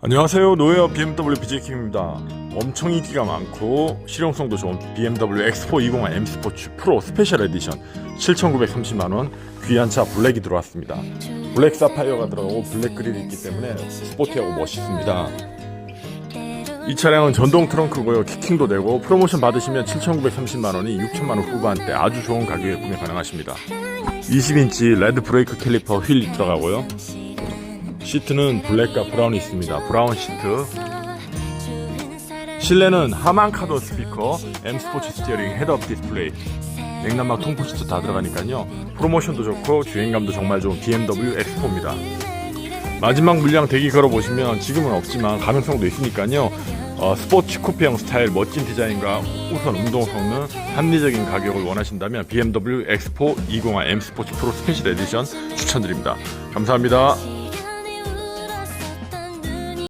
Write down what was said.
안녕하세요. 노웨어 BMW BJ킴입니다. 엄청 인기가 많고 실용성도 좋은 BMW X4 201 M 스포츠 프로 스페셜 에디션 7,930만원 귀한 차 블랙이 들어왔습니다. 블랙 사파이어가 들어가고 블랙 그릴이 있기 때문에 스포티하고 멋있습니다. 이 차량은 전동 트렁크고요. 키킹도 되고 프로모션 받으시면 7,930만원이 6천만원 후반대 아주 좋은 가격에 구매 가능하십니다. 20인치 레드 브레이크 캘리퍼 휠 들어가고요 시트는 블랙과 브라운이 있습니다. 브라운 시트. 실내는 하만 카돈 스피커, M 스포츠 스티어링, 헤드업 디스플레이, 냉난막 통풍 시트 다 들어가니까요. 프로모션도 좋고 주행감도 정말 좋은 BMW X4입니다. 마지막 물량 대기 걸어 보시면 지금은 없지만 가능성도 있으니까요. 어, 스포츠 쿠페형 스타일 멋진 디자인과 우선 운동 성능, 합리적인 가격을 원하신다면 BMW X4 201 M 스포츠 프로 스페셜 에디션 추천드립니다. 감사합니다.